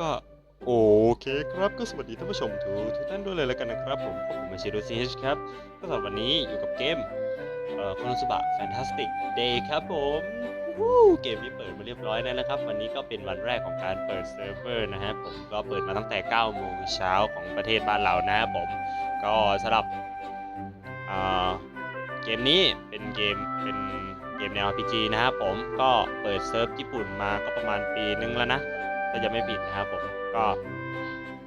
ก็โอเคครับก็สวัสดีท่านผู้ชมทุกทุกท่านด้วยเลยแล้วกันนะครับผมผมมาชิโรซีเฮชครับก็สำหรับวันนี้อยู่กับเกมเอ่อคอนสุบะแฟนตาสติกเดย์ครับผมเกมนี้เปิดมาเรียบร้อยแล้วนะครับ วันนี้ก็เป็นวันแรกของการเปิดเซิร์ฟเวอร์นะฮะผมก็เปิดมาตั้งแต่9โมงเช้าของประเทศบ้านเรานะครับผมก็สำหรับเกมนี้เป็นเกมเป็นเกมแนว RPG นะครับผมก็เปิดเซิร์ฟญี่ปุ่นมาก็ประมาณปีนึงแล้วนะาจะไม่ผิดนะครับผมก็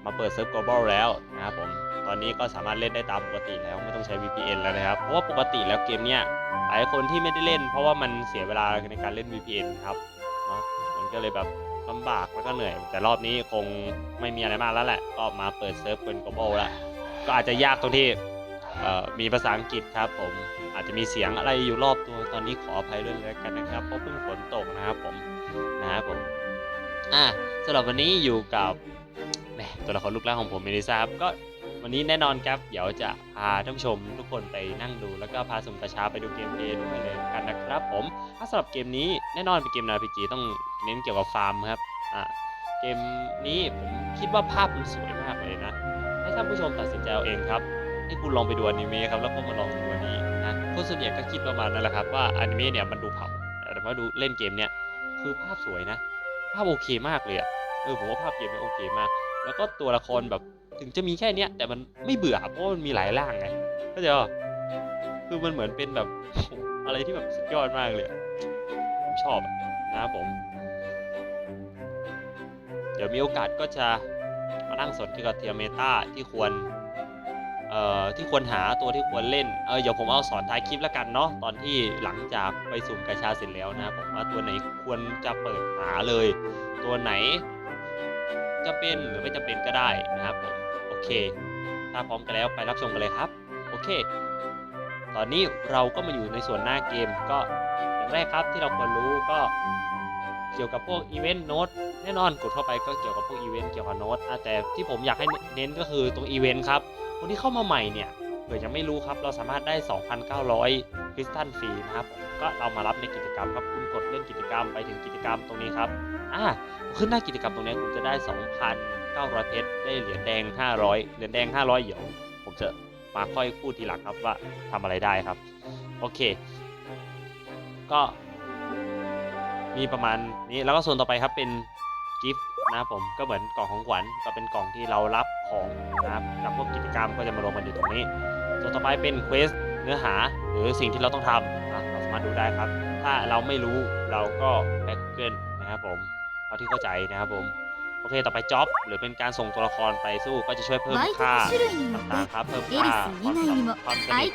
มาเปิดเซิร์ฟ global แล้วนะครับผมตอนนี้ก็สามารถเล่นได้ตามปกติแล้วไม่ต้องใช้ VPN แล้วนะครับ เพราะว่าปกติแล้วเกมเนี้ยหลายคนที่ไม่ได้เล่น เพราะว่ามันเสียเวลาในการเล่น VPN ครับเนาะมันก็เลยแบบลำบากแล้วก็เหนื่อย แต่รอบนี้คงไม่มีอะไรมากแล้วแหละ ก็มาเปิดเซิร์ฟเป็น global แล้วก็อาจจะยากตรงที่มีภาษาอังกฤษครับผมอาจจะมีเสียงอะไรอยู่รอบตัวตอนนี้ขออภัยด้วยแล้วกันนะครับ เพราะเพิ่งฝนตกนะครับผมนะครับผมอะ สำหรับวันนี้อยู่กับแหมตัวละครลูกแรกของผมเมลิซาครับก็วันนี้แน่นอนครับ เดี๋ยวจะพาท่านผู้ชมทุกคนไปนั่งดู แล้วก็พาสมกระชาไปดูเกมเพลย์ด้วยเลยกันนะครับผมถ้าสำหรับเกมนี้แน่นอนเป็นเกม RPG ต้องเน้นเกี่ยวกับฟาร์มครับอะเกมนี้ผมคิดว่าภาพมันสวยมากเลยนะ ให้ท่านผู้ชมตัดสินใจเอาเองครับ ให้คุณลองไปดูอนิเมะครับแล้วก็มาลองดูอันนี้นะคนส่วนใหญ่ก็คิดประมาณนั้นแหละครับว่าอนิเมะเนี่ยมันดูเผาแต่ว่าดูเล่นเกมเนี่ยคือภาพสวยนะ ภาพโอเคมากเลยอะเออผมว่าภาพเกมเนี่ยโอเคมาก แล้วก็ตัวละครแบบถึงจะมีแค่เนี้ยแต่มันไม่เบื่อเพราะมันมีหลายร่างไงก็จะคือมันเหมือนเป็นแบบอะไรที่แบบสุดยอดมากเลยผมชอบนะครับผม เดี๋ยวมีโอกาสก็จะมานั่งสนเกี่ยวกับเทียเมตาที่ควร เอ่อที่ควรหาตัวที่ควรเล่นเออเดี๋ยวผมเอาสอนท้ายคลิปแล้วกันเนาะตอนที่หลังจากไปสุ่มกระชาเสร็จแล้วนะผมว่าตัวไหนควรจะเปิดหาเลย ตัวไหนจะเป็นหรือไม่จะเป็นก็ได้นะครับผมโอเค ถ้าพร้อมกันแล้วไปรับชมกันเลยครับ โอเค ตอนนี้เราก็มาอยู่ในส่วนหน้าเกมก็อย่างแรกครับที่เราควรรู้ก็เกี่ยวกับพวกอีเวนต์โน้ตแน่นอนกดเข้าไปก็เกี่ยวกับพวกอีเวนต์เกี่ยวกับโน้ตแต่ที่ผมอยากให้เน้นก็คือตรงอีเวนต์ครับ คนที่เข้ามาใหม่เนี่ยเผื่อยังไม่รู้ครับ เราสามารถได้ 2,900คริสตัลฟรีนะครับ ก็เรามารับในกิจกรรมครับ คุณกดเล่นกิจกรรมไปถึงกิจกรรมตรงนี้ครับ อ่า ขึ้นหน้ากิจกรรมตรงนี้คุณจะได้ 2,900 เพชร ได้เหรียญแดง 500 เหรียญแดง 500 เดี๋ยว ผมจะมาค่อยพูดทีหลังครับว่าทำอะไรได้ครับ โอเค ก็มีประมาณนี้ แล้วก็ส่วนต่อไปครับเป็น กิฟต์นะครับผมก็เหมือนกล่องของขวัญก็เป็นกล่องที่เรารับของนะครับกับพวกกิจกรรมก็จะมารวมกันอยู่ตรงนี้ส่วนต่อไปเป็นเควสเนื้อหาหรือสิ่งที่เราต้องทำเราสามารถดูได้ครับ ถ้าเราไม่รู้เราก็แบ็กเกิลนะครับผมพอที่เข้าใจนะครับผมโอเค ต่อไปจ็อบหรือเป็นการส่งตัวละครไปสู้ก็จะช่วยเพิ่มค่าต่างๆครับ เพิ่มค่าความสำคัความสนิ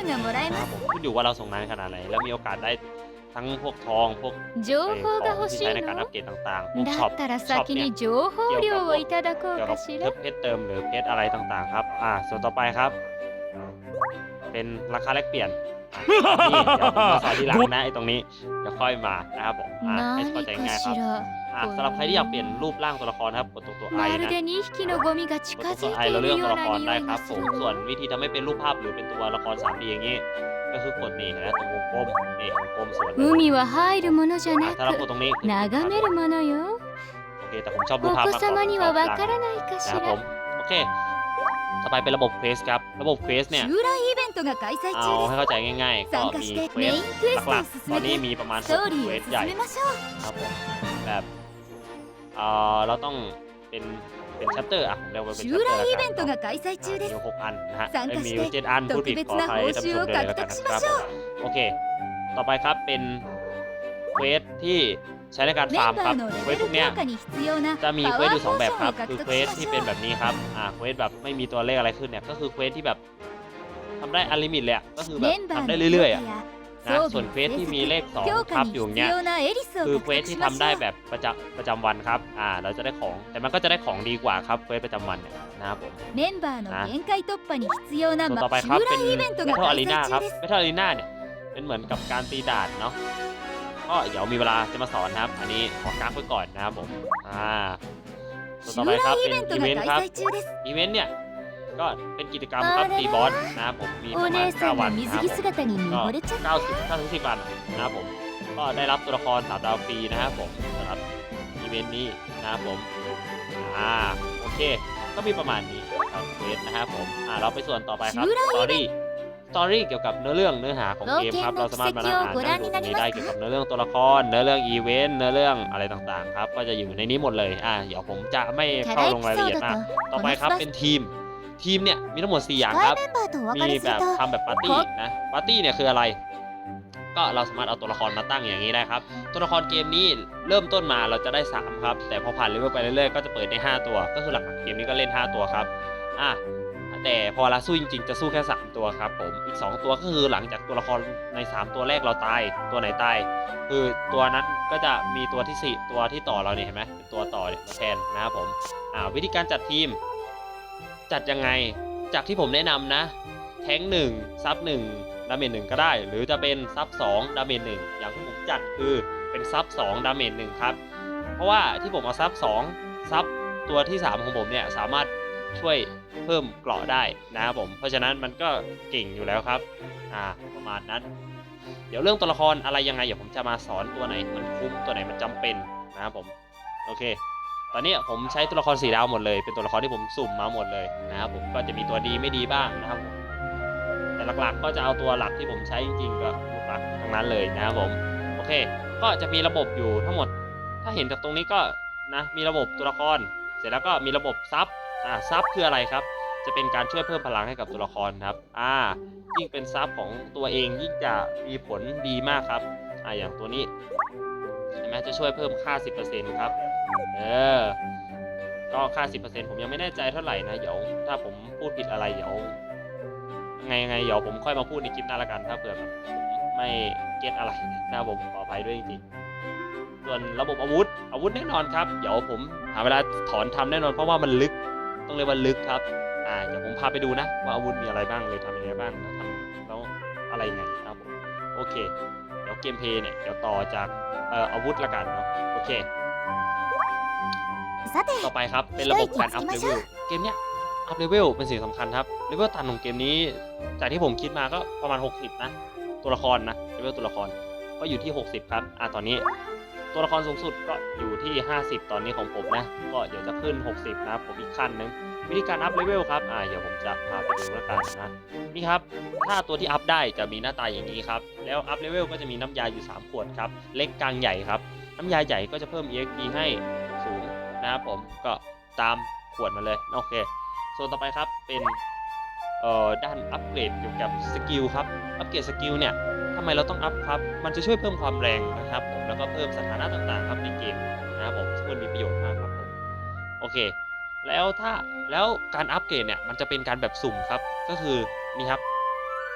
ทนะครับผมขึ้นอยู่ว่าเราส่งนานขนาดไหนแล้วมีโอกาสได้ ทั้งพวกทอง พวก 情 เอ่อ 報が ของ 欲 ที่ し ใช้ い ในการอั の ปเกรดต่างๆพวก だ ช็อป ったら ช็อป 先 เนี่ย に情報料をいただこう เกี่ยว か กับ し เพิ่ ら มเพชรเติมหรือเพชรอะไรต่างๆครับ อ่า ส่วนต่อไปครับ เป็นราคาแลกเปลี่ยนอ่ะนี่เดี๋ยวผมมาสอนทีหลังนะไอ้ตรงนี้เดี๋ยวค่อยมานะครับผมอ่าให้เข้าใจ 何 ง่าย か ครับ しら อ่าสำหรับใครที่อยากเปลี่ยนรูปร่างตัวละครนะครับกดตรงตัวไอ まる นะ で2匹のゴミが近 กดตรง づ ตัว い ไอ てい เรา る เลือก よ ตัว う ละคร な ได้ 匂い ครับ が ผ す ม る ส่วนวิธีทำให้เป็นรูปภาพหรือเป็นตัวละคร 3D อย่างนี้ ก็คือกดนี่นะตรงวงกลมนี่วงกลมสวนเลย 海は入るものじゃ อ่ะ な ถ้าเราก く ดตรงนี้คือ 眺めるものよ โอเคแต่ผมชอบรูป お ภาพ 子 มากกว่า 様に ผมช は อบ わ ร่าง からないかし นะครับผ ら มโอเค ต่อไปเป็นระบบเควสครับ ระบบเควสเนี่ย 襲来イベントが開催 เอา 中 ให้เข้าใจง่าย です ๆ ก็ 参加 มี して เคว メ ส インクエス ห ト ลั を กๆ 進 ตอน め นี้ て มีประมาณ ス 6 トーリ เคว ーを สใหญ่ 進めましょう ครับผมแบบเอ่อเราต้องเป็น ็นชัตเตอร์อะเรียกว่าเป็นชัปเตอร์แล้วกันมีหกอันนะฮะมีเจ็ดอันพูดผิดขออภัยท่านผู้ชมเลยแล้วกันนะครับโอเค ต่อไปครับเป็นเควสที่ใช้ในการฟาร์มครับเควสพวกเนี้ยจะมีเควสอยู่สองแบบครับคือเควสที่เป็นแบบนี้ครับอ่าเควสแบบไม่มีตัวเลขอะไรขึ้นเนี่ยก็คือเควสที่แบบทำได้อลิมิตเลยก็คือแบบทำได้เรื่อยๆอะ นะส่วนเฟสที่มีเลขสองทับอยู่เนี้ยคือเฟสที่ทำได้แบบประจำประจำวันครับอ่าเราจะได้ของแต่มันก็จะได้ของดีกว่าครับเฟสประจำวันนะครับผมนะส่วนต่อไปครับเป็นเมทัลอารีนาครับเมทัลอารีนาเนี่ยเป็นเหมือนกับการตีดาดเนาะก็เดี๋ยวมีเวลาจะมาสอนนะครับ อันนี้ขอกางไว้ก่อนนะครับผมอ่าส่วนต่อไปครับเป็นอีเวนต์ครับอีเวนต์เนี่ย ก็เป็นกิจกรรมครับตีบอสนะครับผมมีประมาณ9วันนะครับผมก็90 90วันนะครับผมก็ได้รับตัวละคร3ดาวฟรีนะครับผมสำหรับอีเวนต์นี้นะครับผมอ่าโอเค ก็มีประมาณนี้ตอนเคสนะครับผมอ่าเราไปส่วนต่อไปครับสตอรี่สตอรี่เกี่ยวกับเนื้อเรื่องเนื้อหาของเกมครับเราสามารถมานั่งอ่านได้ดูตรงนี้ได้เกี่ยวกับเนื้อเรื่องตัวละคร เนื้อเรื่องอีเวนต์เนื้อเรื่องอะไรต่างๆครับก็จะอยู่ในนี้หมดเลยอ่าเดี๋ยวผมจะไม่เข้าลงรายละเอียดมากต่อไปครับเป็นทีม ทีมเนี่ยมีทั้งหมด4อย่างครับ มีแบบทำแบบปาร์ตี้นะ ปาร์ตี้เนี่ยคืออะไร ก็เราสามารถเอาตัวละครมาตั้งอย่างนี้ได้ครับ ตัวละครเกมนี้เริ่มต้นมาเราจะได้ 3 ครับ แต่พอผ่านเลเวลไปเรื่อยๆ ก็จะเปิดได้ 5 ตัว ก็คือหลักเกมนี้ก็เล่น 5 ตัวครับ อะแต่พอเราสู้จริงๆ จะสู้แค่ 3 ตัวครับผม อีก 2 ตัวก็คือหลังจากตัวละครใน 3 ตัวแรกเราตาย ตัวไหนตาย คือตัวนั้นก็จะมีตัวที่ 4 ตัวที่ต่อเราเนี่ยเห็นไหมเป็นตัวต่อเนี่ยมาแทนนะครับผม อ่าวิธีการจัดทีม จัดยังไง จากที่ผมแนะนำนะ แท้งหนึ่งซับหนึ่งดาเมจหนึ่งก็ได้ หรือจะเป็นซับสองดาเมจหนึ่งอย่างที่ผมจัดคือเป็นซับสองดาเมจหนึ่งครับ เพราะว่าที่ผมเอาซับสองซับตัวที่ 3 ของผมเนี่ยสามารถช่วยเพิ่มเกราะได้นะครับผม เพราะฉะนั้นมันก็เก่งอยู่แล้วครับ อ่าประมาณนั้น เดี๋ยวเรื่องตัวละครอะไรยังไงเดี๋ยวผมจะมาสอนตัวไหนมันคุ้มตัวไหนมันจำเป็นนะครับผม โอเค ตอนนี้ผมใช้ตัวละครสีดาวหมดเลย เป็นตัวละครที่ผมสุ่มมาหมดเลยนะครับผมก็จะมีตัวดีไม่ดีบ้างนะครับผมแต่หลักๆก็จะเอาตัวหลักที่ผมใช้จริงๆก็หลักทั้งนั้นเลยนะครับผมโอเค ก็จะมีระบบอยู่ทั้งหมด ถ้าเห็นจากตรงนี้ก็นะมีระบบตัวละคร เสร็จแล้วก็มีระบบซับอ่าซับคืออะไรครับ จะเป็นการช่วยเพิ่มพลังให้กับตัวละครครับอ่ายิ่งเป็นซับของตัวเองยิ่งจะมีผลดีมากครับอ่าอย่างตัวนี้เห็นไหมจะช่วยเพิ่มค่า 10%ครับ เออ ก็ค่า 10%ผมยังไม่แน่ใจเท่าไหร่นะเดี๋ยวถ้าผมพูดผิดอะไรเดี๋ยวไงไงเดี๋ยวผมค่อยมาพูดในคลิปหน้าละกันถ้าเผื่อแบบผมไม่เก็ตอะไรนะผมขออภัยด้วยจริงๆส่วนระบบอาวุธอาวุธแน่นอนครับ เดี๋ยวผมหาเวลาถอนทำแน่นอนเพราะว่ามันลึกต้องเรียกว่าลึกครับ อ่าเดี๋ยวผมพาไปดูนะ ว่าอาวุธมีอะไรบ้างเลยทำยังไงบ้างแล้วทำแล้วอะไรยังไงนะครับผมโอเค เดี๋ยวเกมเพย์เนี่ยเดี๋ยวต่อจากเอ่ออาวุธละกันเนาะโอเค さてต่อไปครับเป็นระบบการอัพเลเวลเกมเนี้ยอัพเลเวลเป็นสิ่งสำคัญครับเลเวลตันของเกมนี้ จากที่ผมคิดมาก็ประมาณ 60 นะ ตัวละครนะเลเวลตัวละครก็อยู่ที่ 60 ครับอะตอนนี้ ตัวละครสูงสุดก็อยู่ที่ 50 ตอนนี้ของผมนะ ก็เดี๋ยวจะขึ้น 60 นะผมอีกขั้นหนึงวิธีการอัพเลเวลครับอ่าเดี๋ยวผมจะพาไปดูแล้วกันนะนี่ครับ ถ้าตัวที่อัพได้จะมีหน้าตาอย่างนี้ครับ แล้วอัพเลเวลก็จะมีน้ำยาอยู่ 3 ขวดครับ เล็กกลางใหญ่ครับ น้ำยาใหญ่ก็จะเพิ่ม EXP ให้สูง นะครับผมก็ตามขวดมาเลยโอเคส่วนต่อไปครับเป็นเอ่อด้านอัปเกรดเกี่ยวกับสกิลครับอัปเกรดสกิลเนี่ยทำไมเราต้องอัพครับ มันจะช่วยเพิ่มความแรงนะครับผมแล้วก็เพิ่มสถานะต่างๆ ครับในเกมนะครับผมซึ่งมันมีประโยชน์มากครับผมโอเค แล้วถ้าแล้วการอัปเกรดเนี่ยมันจะเป็นการแบบสุ่มครับก็คือนี่ครับ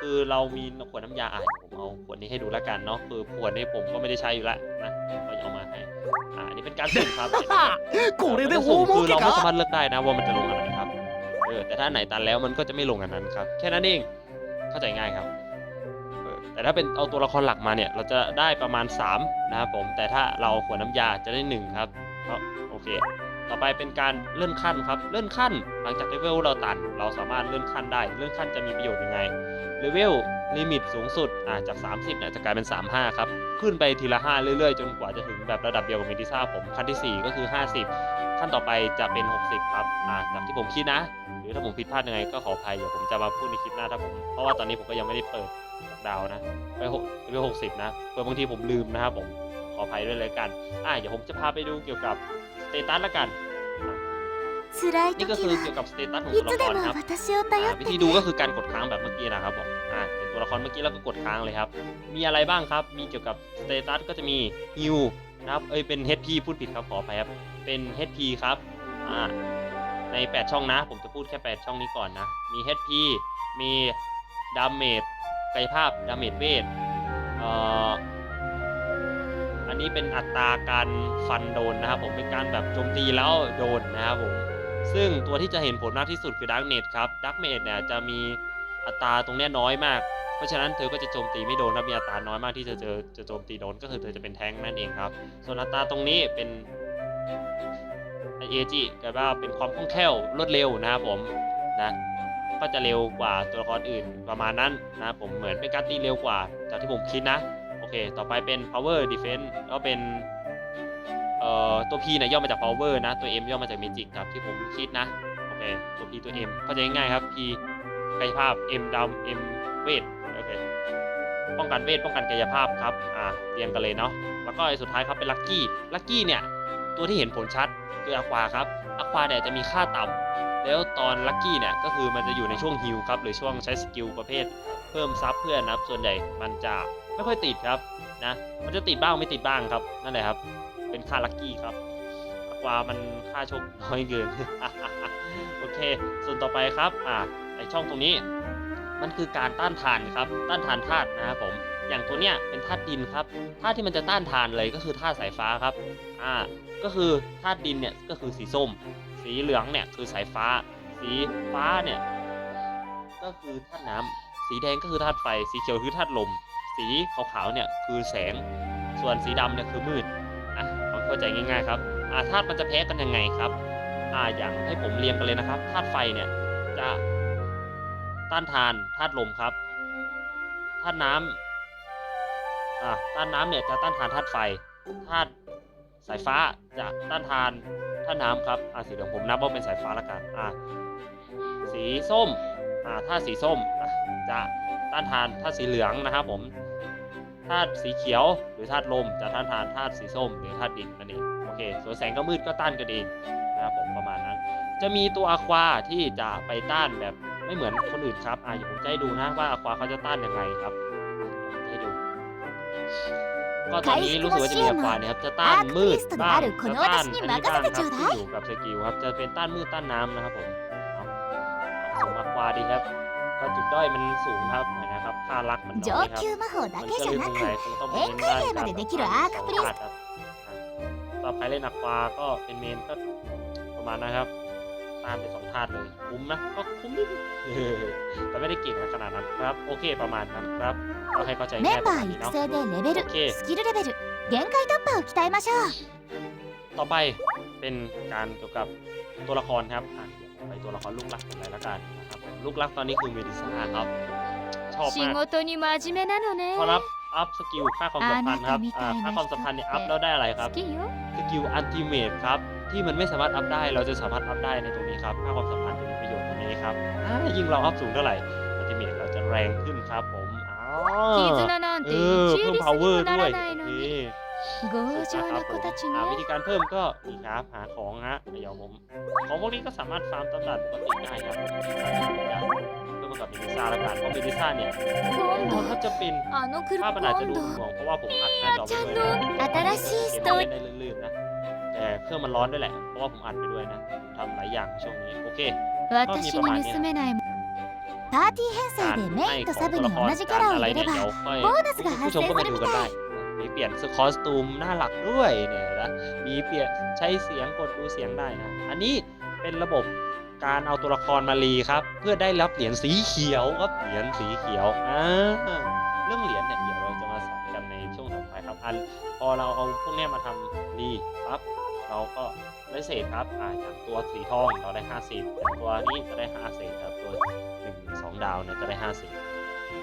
คือเรามีขวดน้ำยาอะเดี๋ยวผมเอาขวดนี้ให้ดูแล้วกันเนาะคือขวดนี้ผมก็ไม่ได้ใช้อยู่แล้วนะก็เอาม อันนี้เป็นการสุ่มครับกูเรียกได้โอ้โหคือเราไม่สามารถเลือกได้นะว่ามันจะลงอะไรครับ เออแต่ถ้าไหนตันแล้วมันก็จะไม่ลงอันนั้นครับ แค่นั้นเองเข้าใจง่ายครับแต่ถ้าเป็นเอาตัวละครหลักมาเนี่ย เราจะได้ประมาณ 3 นะครับผมแต่ถ้าเราเอาขวดน้ำยาจะได้ 1 ครับเพราะโอเค ต่อไปเป็นการเลื่อนขั้นครับ เลื่อนขั้น หลังจากเลเวลเราตัน เราสามารถเลื่อนขั้นได้ เลื่อนขั้นจะมีประโยชน์ยังไง เลเวลลิมิตสูงสุดอ่าจาก 30เนี่ยจะกลายเป็น 35 ครับ ขึ้นไปทีละ 5 เรื่อยๆ จนกว่าจะถึงแบบระดับเดียวกับเมดิซ่าผมขั้นที่ 4 ก็คือ 50 ขั้นต่อไปจะเป็น 60 ครับอ่าจากที่ผมคิดนะ หรือถ้าผมผิดพลาดยังไงก็ขออภัยเดี๋ยวผมจะมาพูดในคลิปหน้าถ้าผม เพราะว่าตอนนี้ผมก็ยังไม่ได้เปิดดาวนะไปหกเลเวล60นะเผื่อบางทีผมลืมนะครับผมขออภัยด้วยเลยกันอ่าเดี๋ยวผมจะพาไปดูเกี่ยวกับ สเตตัสละกัน 辛い นี่ 時 ก็คือ は เกี่ยวกับสเตตัสของ い ตัว つ ละ で คร も ครับ 私を頼 อ่า っ วิ て ธี ね ดูก็คือการกดค้างแบบเมื่อกี้นะครับผม อ่าเป็นตัวละครเมื่อกี้แล้วก็กดค้างเลยครับ มีอะไรบ้างครับ มีเกี่ยวกับสเตตัสก็จะมีฮิวนะครับ เอ้ย เป็น HP พูดผิดครับ ขออภัยครับ เป็น HP ครับ อ่า ใน 8 ช่องนะ ผมจะพูดแค่ 8 ช่องนี้ก่อนนะ มี HP มีดาเมจกายภาพ ดาเมจเวท เอ่อ อั นนี้เป็นอัตราการฟันโดนนะครับผมเป็นการแบบโจมตีแล้วโดนนะครับผมซึ่งตัวที่จะเห็นผลมากที่สุดคือดักเน t ครับดักเน t เนี่ยจะมีอัตราตรงนี้น้อยมากเพราะฉะนั้นเธอก็จะโจมตีไม่โดนครับมีอัตราน้อยมากที่จะเจอจะโจมตีโดนก็คือเธอจะเป็นแท้งนั่นเองครับ ส่วนอัตราตรงนี้เป็นเอจิก็ว่าเป็นความคล่องแคล่วรวดเร็วนะครับผมนะก็จะเร็วกว่าตัวละครอื่นประมาณนั้นนะผมเหมือนเป็นการตีเร็วกว่าจากที่ผมคิดนะ อเค ต่อไปเป็น power defense ก็เป็น เอ่อ ตัว P เนี่ยย่อมาจาก power นะ ตัว M ย่อมาจาก magic ครับที่ผมคิดนะ โอเค ตัว P ตัว M เข้าใจง่ายครับ P กายภาพ M ดำ M เวท โอเค ป้องกันเวท ป้องกันกายภาพครับ อ่าเรียงกันเลยเนาะ แล้วก็ไอ้สุดท้ายครับเป็นลัคกี้ ลัคกี้เนี่ย ตัวที่เห็นผลชัดคืออควาครับอควาเนี่ยจะมีค่าต่ำ แล้วตอนลัคกี้เนี่ยก็คือมันจะอยู่ในช่วงฮิลครับหรือช่วงใช้สกิลประเภท เพิ่มซับเพื่อนนะครับส่วนใหญ่มันจะไม่ค่อยติดครับนะมันจะติดบ้างไม่ติดบ้างครับนั่นแหละครับ เป็นค่าลัคกี้ครับอความันค่าโชคน้อยเกินโอเค ส่วนต่อไปครับอ่าไอช่องตรงนี้ มันคือการต้านทานครับต้านทานธาตุนะครับผมอย่างตัวเนี้ยเป็นธาตุดินครับธาตุที่มันจะต้านทานเลยก็คือธาตุสายฟ้าครับอ่าก็คือธาตุดินเนี่ยก็คือสีส้ม สีเหลืองเนี่ยคือสายฟ้า สีฟ้าเนี่ยก็คือธาตุน้ำสีแดงก็คือธาตุไฟ สีเขียวคือธาตุลม สีขาวๆเนี่ยคือแสง ส่วนสีดำเนี่ยคือมืดอะเอาเข้าใจง่ายๆครับอ่าธาตุมันจะแพ้กันยังไงครับอ่าอย่างให้ผมเรียงกันเลยนะครับธาตุไฟเนี่ยจะต้านทานธาตุลมครับธาตุน้ำอ่าต้านน้ำเนี่ยจะต้านทานธาตุไฟธาตุสายฟ้าจะต้านทาน ธาตุน้ำครับอ่าสีเหลืองผมนับว่าเป็นสายฟ้าละกันอ่าสีส้มอ่าธาตุสีส้มจะต้านทานธาตุสีเหลืองนะครับผมธาตุสีเขียวหรือธาตุลมจะต้านทานธาตุสีส้มหรือธาตุดินนั่นเองโอเคส่วนแสงก็มืดก็ต้านกันเองนะครับผมประมาณนั้น จะมีตัวอะควาที่จะไปต้านแบบไม่เหมือนคนอื่นครับอ่าเดี๋ยวผมจะให้ดูนะว่าอะควาเขาจะต้านยังไงครับอะให้ดู ก็ตอนนี้รู้สึกว่าจะมีฝ่ายนะครับจะต้านมืดต้านจะต้านอันนี้บ้านครับอยู่กับสกิลครับจะเป็นต้านมืดต้านน้ำนะครับผมเอมาควาดีครับก็จุดด้อยมันสูงครับนะครับค่ารักมันน้อยครับมันจะเลือกตรงไหนต้องเป็นด้านการต่อไปเล่นหนักควาก็เป็นเมนก็ประมาณนะครับ ตามไปสองธาตุเลยคุ้มนะก็คุ้มนิดนึงเออแต่ไม่ได้เก่งอะไรขนาดนั้นครับ โอเคประมาณนั้นครับก็ให้เข้าใจ メ ง่าย ン ประ バ มาณ ー นี้ 育 เนาะ 成でレベル オッケースキルレベル限界突破を鍛えましょう ต่อไปเป็นการเกี่ยวกับตัวละครครับอ่ะเดี๋ยวไปตัวละครลูกรักกันเลยละกันนะครับผมลูกรักตอนนี้คือเมดิซ่าครับ ชอบ 仕 มาก 事に真面目なのね พอรับอัพสกิลค่าความสัมพันธ์ครับอ่าค่าความสัมพันธ์เนี่ยอัพแล้วได้อะไรครับ 好きよ สกิลอัลติเมทครับ ที่มันไม่สามารถอัพได้ เราจะสามารถอัพได้ในตรงนี้ครับค่าความสัมพันธ์จะมีประโยชน์ตรงนี้ครับยิ่งเราอัพสูงเท่าไหร่อัติเมตเราจะแรงขึ้นครับผมอ๋อเออเพิ่ม power ด้วยนี่ครัวิธีการเพิ่มก็นี่ครับหาของฮะเดี๋ยวผมของพวกนี้ก็สามารถฟาร์มตำหนักปกติได้ครับเพิ่มกับเมดิซ่าละกันเพราะเมดิซ่าเนี่ยตัวถ้าจะเป็นภาพมันอาจจะดูหน่วงเพราะว่าผมอัดหน้าจอไปเลยนะเกมเล่นได้ลื่นๆนะ แต่เครื่องมันร้อนด้วยแหละ เพราะว่าผมอัดไปด้วยนะผมทำหลายอย่างช่วงนี้ โอเค ー私に盗めないもんパーティー編 การ 成でメ ให้ イン ข と อง サブ ตัว に ละคร 同じキャ การ ラを อะไร 入れ เนี่ย れ เดี๋ยว ば ค่อย ボーナスが ผู้ 発 ชม 生 ก็ す มา る ดู み กัน た ได้ い มีเปลี่ยนคอสตูมหน้าหลักด้วยเนี่ยนะ มีเปลี่ยนใช้เสียงกดดูเสียงได้นะ อันนี้เป็นระบบการเอาตัวละครมารีครับ เพื่อได้รับเหรียญสีเขียวครับ เหรียญสีเขียว อ่า เรื่องเหรียญเนี่ยเดี๋ยวเราจะมาสอนกันในช่วงต่อไปครับ อันพอเราเอาพวกเนี้ยมาทำรีปั๊บ เราก็ได้เศษครับ อ่าอย่างตัวสีทองเราได้5เศษอย่างตัวนี้จะได้5เศษครับ ตัว1 2 ดาวเนี่ยจะได้5เศษ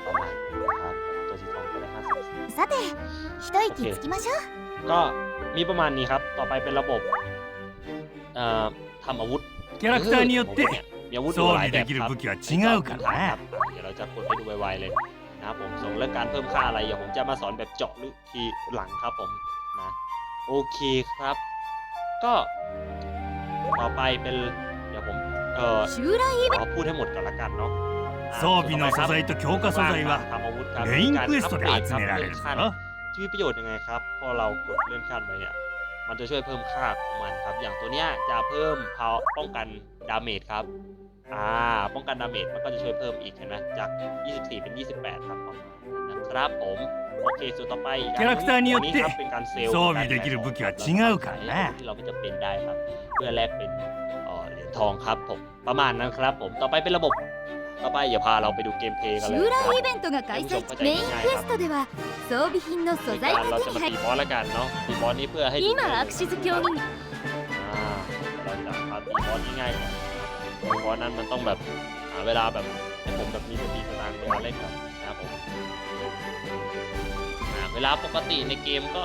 ประมาณนี้นะครับ ตัวสีทองจะได้5เศษ さて一息つきましょう ก็มีประมาณนี้ครับ ต่อไปเป็นระบบเอ่อทำอาวุธ キャラクターによっ เอ て อผมเนี่ยมีอาวุธอยู่หลายแบบ 装備できる ครับ 武器は違うから ครั な บเดี๋ยวเราจะกดให้ดูไวๆเลยนะครับผมส่งเรื่องการเพิ่มค่าอะไรเดี๋ยวผมจะมาสอนแบบเจาะลึกทีหลังครับผมนะโอเคครับ ก็ต่อไปเป็นเดี๋ยวผมเอ่อ 襲来イベン ขอพูดให้หมดก่อนละกันเนาะอ่า 装備の素材と強化素材は ทำอาวุธครับ メインクエストで มีกา 集められる อัป ぞ เกดครับจะมีประโยชน์ยังไงครับ พอเรากดเลื่อนขั้นไปเนี่ย มันจะช่วยเพิ่มค่าของมันครับ อย่างตัวเนี้ยจะเพิ่มพาป้องกันดาเมจครับ อ่า ป้องกันดาเมจมันก็จะช่วยเพิ่มอีกเห็นไหมจาก 24 เป็น 28 ครับประมาณนั้นนะครับผม โอเค ส่วนต่อไปอีกอันห キャラクターによって อัครับเป็นการเซลล์ 装備できる武器は違うからな ที่เราไม่จะเป็นได้ครับ เพื่อแลกเป็นเอ่อเหรียญทองครับผม ประมาณนั้นครับผม ต่อไปเป็นระบบ ต่อไปอย่าพาเราไปดูเกมเพลย์กันเลย 襲 นะครับ 来イベントが開催中メインクエストでは装備品の โด 素 ย 材 การ が เรา 手 จะ に มา 入 ตี る บอสแล้วกันเนาะ ตีบอสนี้เพื่อให้ดู 今アクシズ競技 อ่าเราจะเอาตีบอสง่ายๆก่อนตีบอสนั้นมันต้องแบบหาเวลาแบบให้ผมแบบมีสติสตางค์เวลาเล่นครับนะครับ นะครับผมอ่า เวลาปกติในเกมก็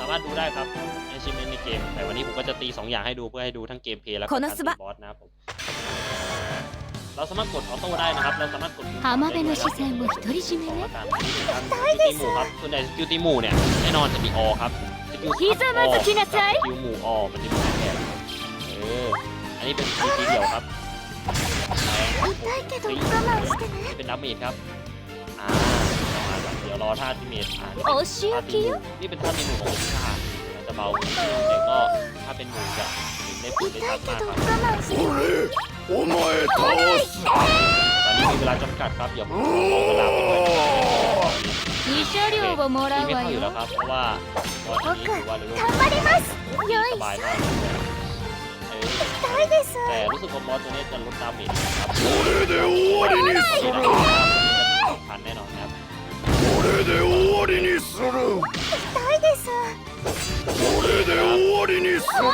สามารถดูได้ครับในชิมในเกม แต่วันนี้ผมก็จะตี 2 อย่างให้ดูเพื่อให้ดูทั้งเกมเพลย์แล้วก็การตีบอสนะครับผมเราสามารถกดออโต้ได้นะครับ เราสามารถกด 浜辺の視線を独り占めね สกิลตีหมู่ครับส่วนใหญ่สกิลตีหมู่เนี่ยแน่นอนจะมีอครับสกิล ひざまずきなさい สกิลหมู่อมันจะมีแค่เอออันนี้เป็นสกิลตีเดียวครับแรง 痛いけど我慢してね นี่เป็นดาเมจครับ อ่า ยวรอท่าที่มีท่าโอชิโอคินี่เป็นท่ามีหมูของข้ามันจะเบาแต่ก็ถ้าเป็นหมูจะได้พูดได้ชัดมากครับโอ้ไม่ตอนนี้มีเวลาจำกัดครับอย่าเพิ่งเวลาไปเลยที่ไม่เข้าอยู่แล้วครับเพราะว่าตอนนี้ถือว่าเร็วสบายมากแต่รู้สึกว่ามอสตัวนี้จะลดดาเมจครับโอ้โหเดี๋ยววันนี้สุดพันแน่นอนครับ れで終わりにする痛いですこれで終わりにするこ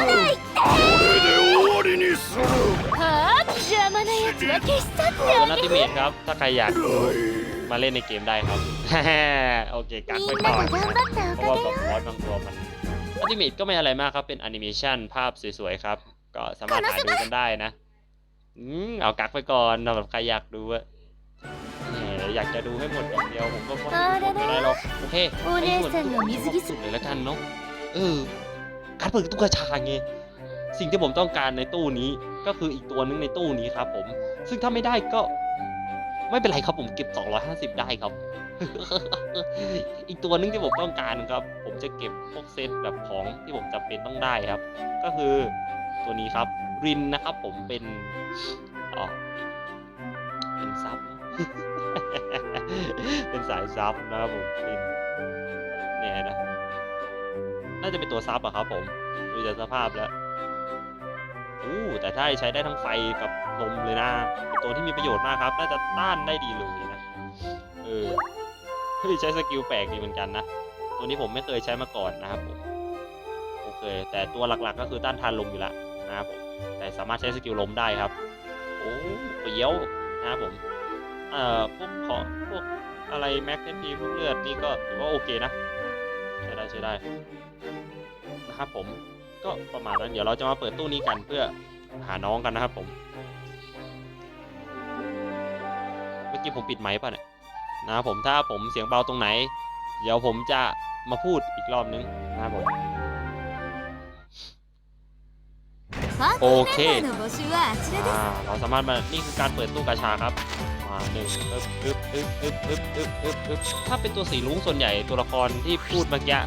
れで終わりにするはあ邪魔なやつは消し去って ตัว あ นัต げ ติ る เมจครับ ถ้าใครอยาก はい มาเล่นในเกมได้ครับ โอเคกัก み ไว้ ん ก่ な อน が頑張った เพ お ราะ か ว่า げ แบบ よ บอสบางตัวมันอัลติเมทก็ไม่อะไรมากครับ เป็นแอนิเมชันภาพสวยๆครับ ก็สามารถหาดูกันได้นะ อืมเอากักไปก่อนสำหรับใครอยากดูอะแหม อยากจะดูให้หมดอย่างเดียวผมก็ไม่ไม่ได้หรอกโอเคใอ้ส่วนที่ผมชอสุดเลยแล้วกันเนาะเออการเปิดตุ้กระชาไงสิ่งที่ผมต้องการในตู้นี้ก็คืออีกตัวนึงในตู้นี้ครับ ผม ซึ่งถ้าไม่ได้ก็ ไม่เป็นไรครับผมเก็บ 250 ได้ครับ อีกตัวนึงที่ผมต้องการครับ ผมจะเก็บพวกเซตแบบของที่ผมจำเป็นต้องได้ครับ ก็คือตัวนี้ครับ รินนะครับ ผมเป็นอ๋อเป็นซับ เป็นสายซับนะครับผมรินเนี่ยนะ น่าจะเป็นตัวซับอะครับผม ดูจากสภาพแล้วอู้แต่ถ้าใช้ได้ทั้งไฟกับลมเลยนะเป็นตัวที่มีประโยชน์มากครับ น่าจะต้านได้ดีเลยนะ เออเฮ้ยใช้สกิลแปลกดีเหมือนกันนะ ตัวนี้ผมไม่เคยใช้มาก่อนนะครับผม โอเค แต่ตัวหลักๆก็คือต้านทานลมอยู่แล้วนะครับผม แต่สามารถใช้สกิลลมได้ครับ โอ้เปรี้ยวนะครับผม เอ่อพวกของพวกอะไรแม็กเนพีพวกเลือดนี่ก็ถือว่าโอเคนะใช้ได้ใช้ได้นะครับผมก็ประมาณนั้นเดี๋ยวเราจะมาเปิดตู้นี้กันเพื่อหาน้องกันนะครับผม เมื่อกี้ผมปิดไมค์ป่ะเนี่ยนะครับผมถ้าผมเสียงเบาตรงไหน เดี๋ยวผมจะมาพูดอีกรอบนึงนะครับผมโอเคเราสามารถมานี่คือการเปิดตู้กาชาครับาหนึ่งอึบอึบอึบอึบอึบอึบอึบอึบถ้าเป็นตัวสีลุงส่วนใหญ่ตัวละครที่พูดเมื่อกี้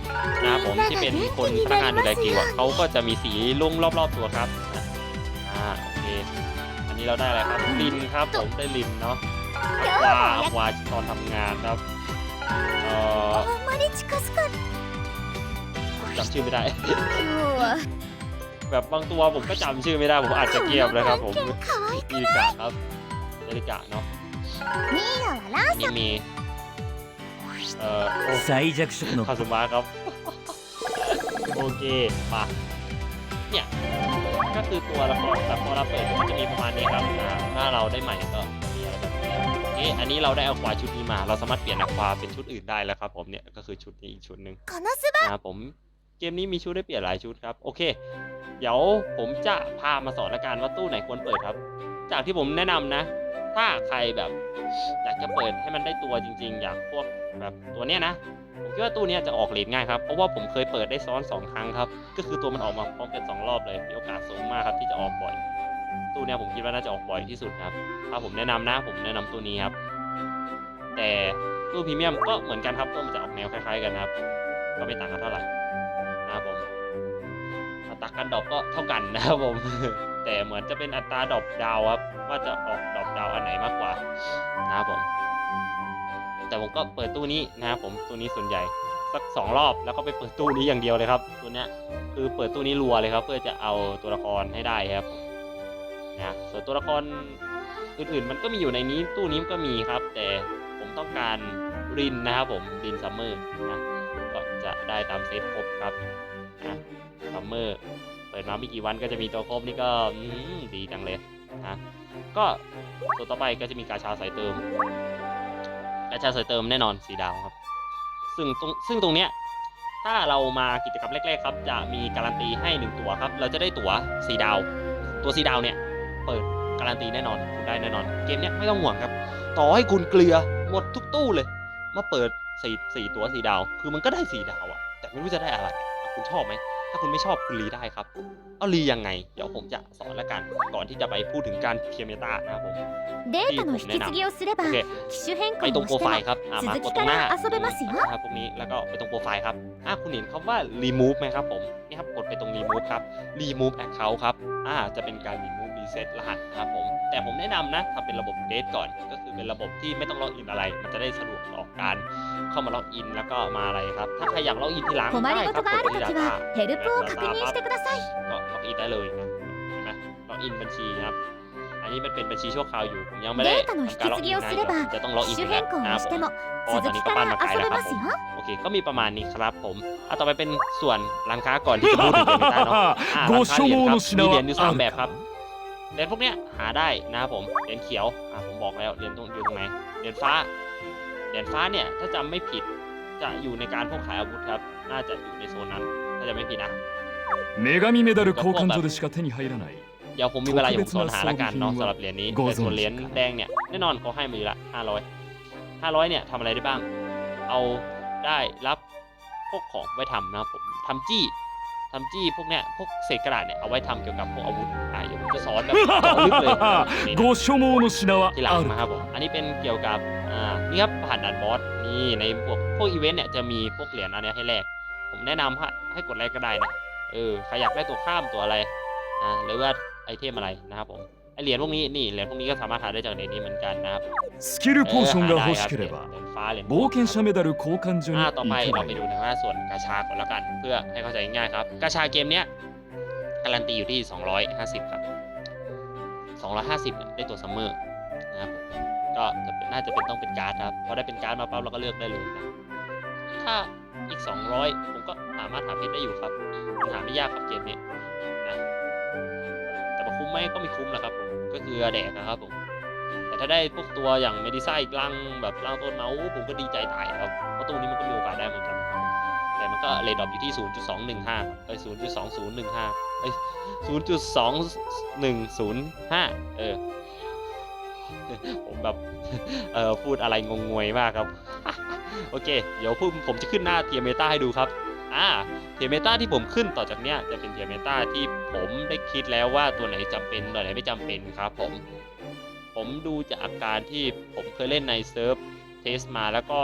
นะครับผมที่เป็นคนพนักงานดูแลกิวอะเขาก็จะมีสีลุงรอบๆตัวครับอ่าโอเคอันนี้เราได้อะไรครับลินครับผมได้ลินเนาะวาอวาตอนทำงานครับเออจำชื่อไม่ได้แบบบางตัวผมก็จำชื่อไม่ได้ผมอาจจะเกียบเลยครับผมอีกะครับเดลิกาเนาะ ミイラはラ อั ン นนี้มีเอ่อโอ้ 最弱色の คาซุมะครับ โอเค มา เนี่ย ก็คือตัวละครแบบพอเราเปิดก็จะมีประมาณนี้ครับอ่าถ้าเราได้ใหม่ก็มีอะไรแบบนี้โอเคอันนี้เราได้เอาควาชุดนี้มา เราสามารถเปลี่ยนอควาเป็นชุดอื่นได้แล้วครับผมเนี่ยก็คือชุดนี้อีกชุดหนึ่ง この巣ば นะครับผมเกมนี้มีชุดได้เปลี่ยนหลายชุดครับ โอเค เดี๋ยวผมจะพามาสอนละกันว่าตู้ไหนควรเปิดครับ จากที่ผมแนะนำนะ ถ้าใครแบบอยากจะเปิดให้มันได้ตัวจริง ๆ อยางพวกแบบตัวเนี้ยนะผมคิดว่าตู้เนี้ยจะออกเลนง่ายครับ เพราะว่าผมเคยเปิดได้ซ้อนสองครั้งครับ ก็คือตัวมันออกมาพร้อมกันสองรอบเลย มีโอกาสสูงมากครับที่จะออกบ่อย ตู้เนี้ยผมคิดว่าน่าจะออกบ่อยที่สุดครับ ถ้าผมแนะนำนะผมแนะนำตู้นี้ครับ แต่ตู้พรีเมียมก็เหมือนกันครับตู้มันจะออกแนวคล้ายๆกันครับ ก็ไม่ต่างกันเท่าไหร่นะครับผมอัตราการดรอปก็เท่ากันนะครับผม แต่เหมือนจะเป็นอัตราดอปดาวครับ ว่าจะออกดอปดาวอันไหนมากกว่านะครับผม แต่ผมก็เปิดตู้นี้นะครับผมตู้นี้ส่วนใหญ่สักสองรอบแล้วก็ไปเปิดตู้นี้อย่างเดียวเลยครับ ตัวเนี้ยคือเปิดตู้นี้รัวเลยครับ เพื่อจะเอาตัวละครให้ได้ครับนะส่วนตัวละครอื่นๆ มันก็มีอยู่ในนี้ตู้นี้ก็มีครับ แต่ผมต้องการรินนะครับผมรินซัมเมอร์นะก็จะได้ตามเซตครบครับนะซัมเมอร์ ปิดมาไม่กี่วันก็จะมีตัวครบนี่ก็ดีจังเลยนะก็ตัวต่อไปก็จะมีกาชาสายเติมกาชาสายเติมแน่นอนสีดาวครับ ซึ่งตรงซึ่งตรงเนี้ยถ้าเรามากิจกรรมแรกๆครับ จะมีการันตีให้หนึ่งตัวครับ เราจะได้ตั๋วสีดาว ตัวสีดาวเนี่ยเปิดการันตีแน่นอนคุณได้แน่นอน เกมเนี้ยไม่ต้องห่วงครับ ต่อให้คุณเกลือหมดทุกตู้เลย มาเปิดสี่สี่ตัวสีดาว คือมันก็ได้สีดาวอะแต่ไม่รู้จะได้อะไรคุณชอบไหม ถ้าคุณไม่ชอบคุณรีได้ครับ เอารียังไง เดี๋ยวผมจะสอนละกัน ก่อนที่จะไปพูดถึงการเทียมเมตานะครับผมที่ผมแนะนำโอเคไปตรงโปรไฟล์ครับมากดตรงหน้าครับตรงนี้แล้วก็ไปตรงโปรไฟล์ครับอ่าคุณเห็นคำว่า remove ไหมครับผมนี่ครับกดไปตรง remove ครับ remove account ครับอ่าจะเป็นการ remove reset รหัสนะครับผม แต่ผมแนะนำนะทำเป็นระบบ date ก่อน ก็คือเป็นระบบที่ไม่ต้องล็อกอินอะไร มันจะได้สะดวกต่อการเข้ามาล็อกอินแล้วก็มาอะไรครับ ถ้าใครอยากล็อกอินทีหลัง 困り ได้ค 事 รับ があ ก る ดที่ とき data はヘルプを確認してください ก็ล็อกอินได้เลยนะเห็นไหมล็อกอินบัญชีนะครับ อันนี้มันเป็นบัญชีชั่วคราวอยู่ ผมยังไม่ได้ データの引 ทำการล็อก き継 อิ ぎ น を นะ す เดี๋ れ ยว ば ผมจะต้องล็อกอิน 機 อยู่ 種 แล้ว 変更 นะค を รับ し ผ て ม も เพราะว่า 続 ตอน き นี้ か ก็ปั้น ら มาขาย 遊 แล้ว べ ครับ ま ผ す ม よ โอเค ก็มีประมาณนี้ครับผมอ่ะต่อไปเป็นส่วนร้านค้าก่อนที่จะพูดถึงเกมได้เนาะอ่ะ ご ร้านค้า 所 เหรียญ 望 ครั の บ 品 มี は เหรียญอยู่สาม あ แบ る บครับ เหรียญพวกเนี้ยหาได้นะครับผมเหรียญเขียวอ่ะผมบอกแล้วเหรียญตรงอยู่ตรงไหนเหรียญฟ้าเหรียญฟ้าเนี่ยถ้าจำไม่ผิดจะอยู่ในการพวกขายอาวุธครับ น่าจะอยู่ในโซนนั้น ถ้าจะไม่ผิดนะ 女神メダル交換所でしか手に入らない เดี๋ยวผมมีเวลาอยู่ผมสอนหาละกันเนาะสำหรับเหรียญนี้ โก แต่ zonji ส่วนเหรียญแดงเนี่ยแน่นอนเขาให้มาอยู่ละห้าร้อยห้าร้อยเนี่ยทำอะไรได้บ้าง เอาได้รับพวกของไว้ทำนะครับผมทำจี้ ทำจี้พวกเนี้ยพวกเศษกระดาษเนี่ยเอาไว้ทำเกี่ยวกับพวกอาวุธอะเดี๋ยวผมจะสอนแบบเลึกเลยโกโชโมโนชินาวะที่หลังมาครับผมอันนี้เป็นเกี่ยวกับอ่านี่ครับผ่านด่านบอสนี่ในพวกพวกอีเวนต์เนี่ยจะมีพวกเหรียญอันนี้ให้แลกผมแนะนำให้ให้กดแลกก็ได้นะเออใครอยากได้ตัวข้ามตัวอะไรอ่าหรือว่าไอเทมอะไรนะครับผม ไอเหรียญพวกนี้นี่เหรียญพวกนี้ก็สามารถหาได้จากในนี้เหมือนกันนะครับ スキルポーションが欲しけれ เห ば รียญฟ้าเหรียญ 冒険者メダル交換所に อ่า 行 ต่อไป け เรา ば ไป いい ดูนะว่าส่วนกาชาก่อนแล้วกัน เพื่อให้เข้าใจง่ายๆครับ กาชาเกมเนี้ยการันตีอยู่ที่ 250 ครับ 250เนี่ยได้ตัวซัมเมอร์นะครับผมก็จะเป็นน่าจะเป็นต้องเป็นการ์ดครับพอได้เป็นการ์ดมาปั๊บเราก็เลือกได้เลยนะถ้าอีก 200 ผมก็สามารถหาเพชรได้อยู่ครับมันหาไม่ยากครับเกมนี้นะแต่ว่า คุ้มไหมก็ไม่คุ้มแหละครับผมก็คือแดกนะครับผมแต่ถ้าได้พวกตัวอย่างเมดิซ่าอีกลังแบบลังต้นเมาส์ผมก็ดีใจตายครับเพราะตัวนี้มันก็มีโอกาสได้เหมือนกันครับแต่มันก็เลดดอปอยู่ที่ 0.215เอ้ย0.2015เอ้ย0.2105 เออ ผมแบบ เออพูดอะไรงงงวยมากครับ โอเค เดี๋ยวผมจะขึ้นหน้าเทียเมตาให้ดูครับ อ่าเทียเมตาที่ผมขึ้นต่อจากเนี้ยจะเป็นเทียเมตาที่ผมได้คิดแล้วว่าตัวไหนจำเป็นตัวไหนไม่จำเป็นครับผม ผมดูจากอาการที่ผมเคยเล่นในเซิร์ฟเทสมาแล้วก็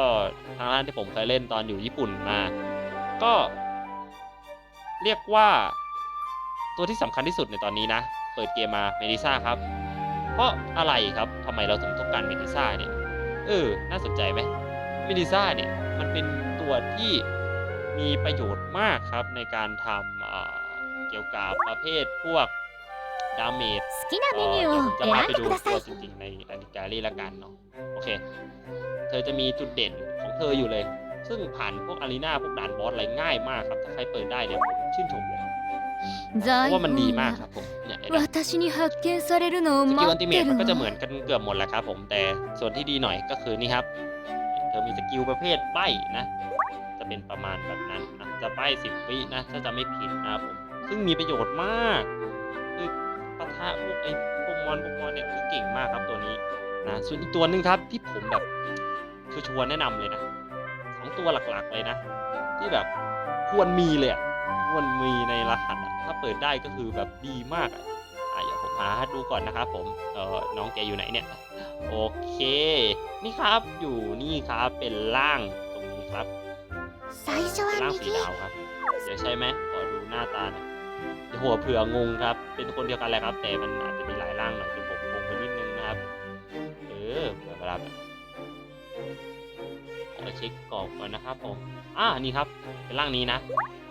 ทางด้านที่ผมเคยเล่นตอนอยู่ญี่ปุ่นมา ก็ เรียกว่าตัวที่สำคัญที่สุดในตอนนี้นะ เปิดเกมมาเมดิซ่าครับ เพราะอะไรครับทำไมเราถึงต้องการเมดิซ่าเนี่ย เออ น่าสนใจไหมเมดิซ่าเนี่ย มันเป็นตัวที่ มีประโยชน์มากครับในการทำเกี่ยวกับประเภทพวกดาเมจเดี๋ยวจะพาไปดูตัวจริงๆในอันดิการีละกันเนาะโอเค เธอจะมีจุดเด่นของเธออยู่เลย ซึ่งผ่านพวกอารีนาพวกด่านบอสอะไรง่ายมากครับ ถ้าใครเปิดได้เดี๋ยวชื่นชมเลยเพราะว่ามันดีมากครับผมเนี่ยสกิลอันติเมตมันก็จะเหมือนกันเกือบหมดแหละครับผมแต่ส่วนที่ดีหน่อยก็คือนี่ครับ เธอมีสกิลประเภทใบนะ เป็นประมาณแบบนั้นนะจะใบสิบวินะถ้าจะไม่ผิดนะครับผมซึ่งมีประโยชน์มาก คือปะทะพวกไอ้พวกมอนพวกมอนเนี่ยคือเก่งมากครับตัวนี้นะส่วนอีกตัวหนึ่งครับที่ผมแบบชัวร์แนะนำเลยนะสองตัวหลักๆเลยนะ ที่แบบควรมีเลยควรมีในรหัสถ้าเปิดได้ก็คือแบบดีมากอะอะเดี๋ยวผมหาดูก่อนนะครับผมเออน้องแกอยู่ไหนเนี่ยโอเค นี่ครับอยู่นี่ครับเป็นล่างตรงนี้ครับ 最初 เป็น は ร่างสี 右 ดาวครับ เดี๋ยวใช่ไหมขอดูหน้าตาหน่อยเดี๋ยวหัวเผื่องงครับ เป็นคนเดียวกันแหละครับ แต่มันอาจจะมีหลายร่างหน่อยจนผมงงไปนิดนึงนะครับ เออเวลาแบบขอเช็คกรอบก่อนนะครับผม อ่า นี่ครับ เป็นร่างนี้นะ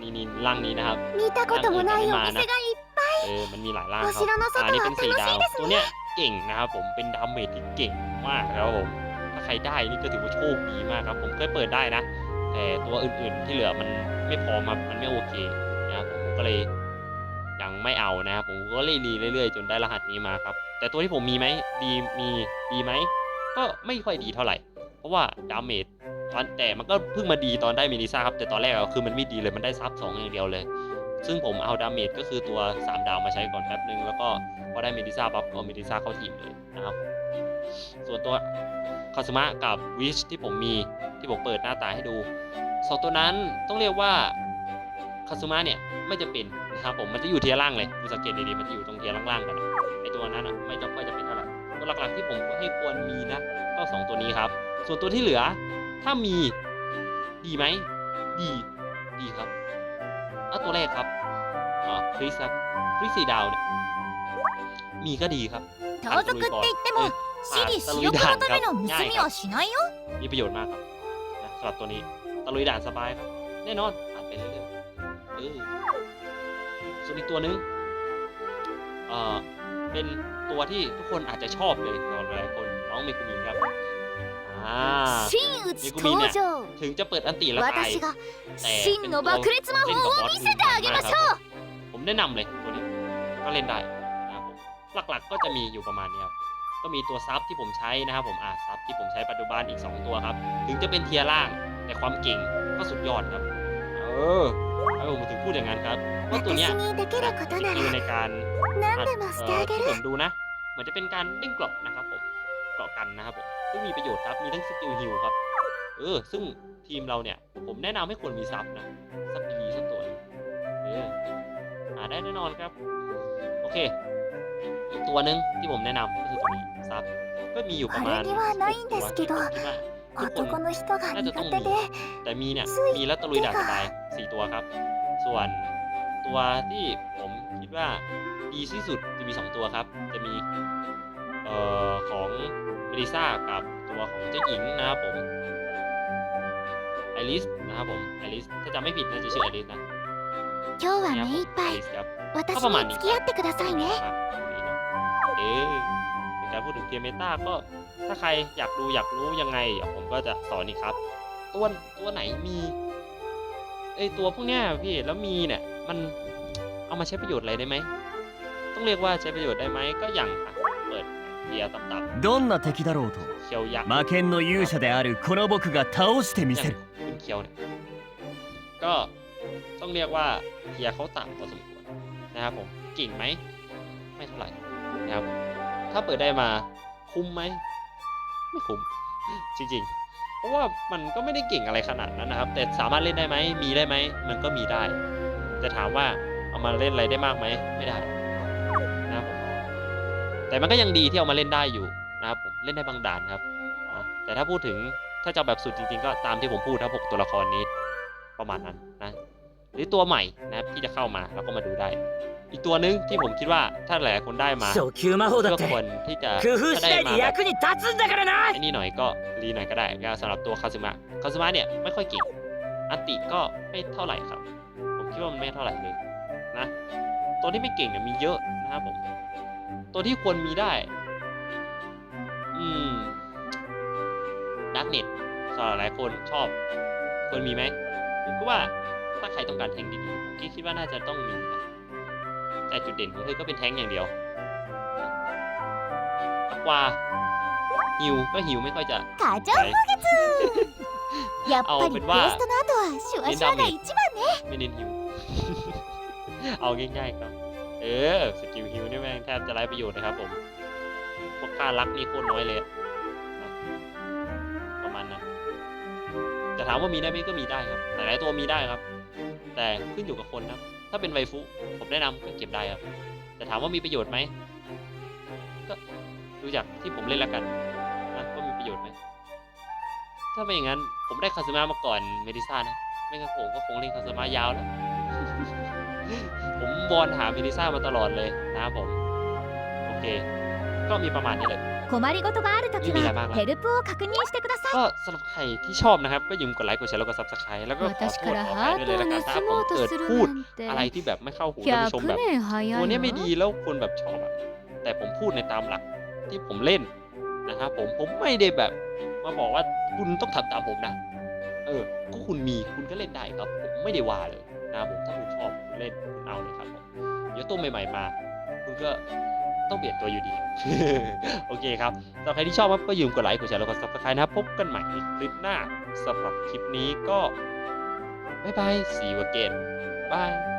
นี่นี่ร่างนี้นะครับ 見たこともないお店がいっ เออ มันมีหลายร่าง お ครับ 城の อ่า 外 นี่ は เป็น 楽 สี し ดาว いです ตัว ね เนี้ยเก่งนะครับผม เป็นดาเมจที่เก่งมากครับผม ถ้าใครได้นี่ก็ถือว่าโชคดีมากครับ ผมเคยเปิดได้นะ แต่ตัวอื่นๆที่เหลือมันไม่พอมามันไม่โอเคนะครับผมก็เลยยังไม่เอานะครับผมก็เลยรีเรื่อยๆ จนได้รหัสนี้มาครับ แต่ตัวที่ผมมีไหมดีมีดีไหมก็ไม่ค่อยดีเท่าไหร่ เพราะว่าดาเมจตอนแต่มันก็เพิ่งมาดีตอนได้เมดิซ่าครับ แต่ตอนแรกคือมันไม่ดีเลยมันได้ซับสองอย่างเดียวเลย ซึ่งผมเอาดาเมจก็คือตัว 3 ดาวมาใช้ก่อนแป๊บนึง แล้วก็พอได้เมดิซ่าปั๊บก็เอาเมดิซ่าเข้าทีมเลยนะครับ ส่วนตัวคาสมะกับวิชที่ผมมี ที่ผมเปิดหน้าตาให้ดูสองตัวนั้นต้องเรียกว่าคาสมะเนี่ยไม่จะเป็นนะครับผมมันจะอยู่เทียร์ล่างเลยคุณสังเกตดีๆมันจะอยู่ตรงเทียร์ล่างๆกันอะไอตัวนั้นอะไม่ต้องค่อยจะเป็นเท่าไหร่ตัวหลักๆที่ผมให้ควรมีนะก็สองตัวนี้ครับ ส่วนตัวที่เหลือถ้ามีดีไหมดีดีครับอ่ะตัวแรกครับอ๋อคริสครับคริสสีดาวเนี่ยมีก็ดีครับ 盗賊って言っても私利私欲のための盗みはしないよ มีประโยชน์มากครับนะ สำหรับตัวนี้ตะลุยด่านสบายครับ แน่นอนผ่านไปเรื่อยๆส่วนอีกตัวนึงเอ่อเป็นตัวที่ทุกคนอาจจะชอบเลยหลายคนน้องมิกุมินครับอ่าเมกุมินเนี่ยถึงจะเปิดอันตีแล้วตายแต่เป็นตัวเล่นกับบอสผมแนะนำเลยตัวนี้ก็เล่นได้นะครับหลักๆก็จะมีอยู่ประมาณนี้ครับ ก็มีตัวซับที่ผมใช้นะครับผมอ่าซับที่ผมใช้ปัจจุบันอีก 2 ตัวครับ ถึงจะเป็นเทียร่างแต่ความเก่งก็สุดยอดครับ เออทำไมผมถึงพูดอย่างนั้นครับเพราะตัวเนี้ยคือในการที่ผมดูนะ เหมือนจะเป็นการเล่นกรอบนะครับผมเกาะกันนะครับผมซึ่งมีประโยชน์ครับมีทั้งสกิลฮิลครับเออซึ่งทีมเราเนี่ย ผมแนะนำให้ควรมีซับนะซับดีสักตัวเออหาได้แน่นอนครับ โอเค ตัวหนึ่งที่ผมแนะนำก็คือตัวนี้ซับก็มีอยู่ประมาณ あれにはないんですけど คิดว่าทุกคน 男の人が苦手で แต่มีเนี่ย มีแล้วตะลุยด่านสบายสี่ตัวครับ ส่วนตัวที่ผมคิดว่าดีที่สุดจะมี 2 ตัวครับ จะมีเอ่อของเมลิซ่ากับตัวของเจ้าหญิงนะครับผมไอริสนะครับผมไอริสถ้าจำไม่ผิดน่าจะชื่อไอริสนะ 今日は เนี่ย 目いっ ไอ ぱい ริสครับ 私 ก็ประมาณ に นี้ 付き合ってくださいね ครับตรงนี้ เนาะเอ๊ะในการพูดถึงเทียเมตาก็ถ้าใครอยากดูอยากรู้ยังไงเดี๋ยวผมก็จะสอนอีกครับ ตัวตัวไหนมีไอยตัวพวกเนี้ยพี่แล้วมีเนี่ยมันเอามาใช้ประโยชน์อะไรได้ไหมต้องเรียกว่าใช้ประโยชน์ได้ไหมก็อย่างอ่ะเปิดเทียร์ต่ำ どんな敵だろうとๆเคียวยักษ์ 魔剣の勇者であるこの僕が倒してみ เนี่ย せる คุณเคียวเนี่ยก็ต้องเรียกว่าเทียร์เขาต่ำพอสมควรนะครับผมเก่งไหมไม่เท่าไหร่ นะครับ ถ้าเปิดได้มาคุ้มไหมไม่คุ้มจริงๆ เพราะว่ามันก็ไม่ได้เก่งอะไรขนาดนั้นนะครับ แต่สามารถเล่นได้ไหมมีได้ไหมมันก็มีได้ แต่ถามว่าเอามาเล่นอะไรได้มากไหมไม่ได้นะครับผมแต่มันก็ยังดีที่เอามาเล่นได้อยู่นะครับผมเล่นได้บางด่านครับอะแต่ถ้าพูดถึงถ้าจะแบบสุดจริงๆ ก็ตามที่ผมพูดครับหกตัวละครนี้ประมาณนั้นนะหรือตัวใหม่นะครับที่จะเข้ามาแล้วก็มาดูได้ อีกตัวนึงที่ผมคิดว่าถ้าหลายๆคนได้มา 初級魔法だ ก็ って ควรที่จะ 工夫 ถ้า 次 ได้ 第 มา で แบบ 役に立つんだからな ไอ้นี่หน่อยก็รีหน่อยก็ได้ก็สำหรับตัวคาซึมะคาซึมะเนี่ยไม่ค่อยเก่งอันติก็ไม่เท่าไหร่ครับ ผมคิดว่ามันไม่เท่าไหร่เลยนะตัวที่ไม่เก่งเนี่ยมีเยอะนะครับผมตัวที่ควรมีได้ อืมดักเน็ตสำหรับหลายคนชอบ ควรมีไหมผมก็ว่าถ้าใครต้องการแทงดีๆผมคิดว่าน่าจะต้องมีนะ แต่จุดเด่นของเธอก็เป็นแท้งอย่างเดียวอควาหิวก็หิวไม่ค่อยจะกาเจ้าฟูกิจูเอาเป็นว่าเน้นดาเมจไม่เน้นหิว เอาง่ายๆครับ เออ สกิลหิวนี่แม่งแทบจะไร้ประโยชน์นะครับผม พวกข้ารักมีโคตรน้อยเลยประมาณนั้นแต่ถามว่ามีได้ไหมก็มีได้ครับ หลายตัวมีได้ครับ แต่ขึ้นอยู่กับคนครับ ถ้าเป็นไวฟุผมแนะนำก็เก็บได้ครับ แต่ถามว่ามีประโยชน์ไหมก็ดูจากที่ผมเล่นแล้วกันนะว่ามีประโยชน์ไหมถ้าไม่อย่างนั้นผมได้คาซึมะมาก่อนเมดิซ่านะไม่งั้นผมก็คงเล่นคาซึมะยาวแล้ว ผมวอนหาเมดิซ่ามาตลอดเลยนะครับผม โอเค ก็มีประมาณนี้เลย 困りごとがあるとき意味がまあまあはヘルプを確認してください ก็สำหรับใครที่ชอบนะครับ ก็อย่าลืมกดไลค์กดแชร์แล้วก็ซับสไครต์แล้วก็ขอ 私 โท か ษ ら ขอ ハ อภัย ー ด้วย ト เลย を ละกันถ้า 盗 ผม もうと เกิด する พูด なんて อะไรที่แบบไม่เข้าหูท่านผู้ชม 100 แบบ 年早い ตัวเนี้ยไม่ わ ดีแล้วคุณแบบชอบอะแต่ผมพูดในตามหลักที่ผมเล่นนะครับผมผมไม่ได้แบบ มาบอกว่าคุณต้องทำตามผมนะ เออ ก็คุณมีคุณก็เล่นได้ครับ ผมไม่ได้ว่าเลยนะครับผมถ้าคุณชอบคุณเล่นคุณเอาเลยครับผมเดี๋ยวตัวใหม่ๆมา คุณก็ ต้องเปลี่ยนตัวอยู่ดี โอเคครับสำหรับใครที่ชอบครับก็อย่าลืมกดไลค์กดแชร์แล้วก็ซับสไครต์นะครับพบกันใหม่ในคลิปหน้าสำหรับคลิปนี้ก็บ๊ายบาย see you again bye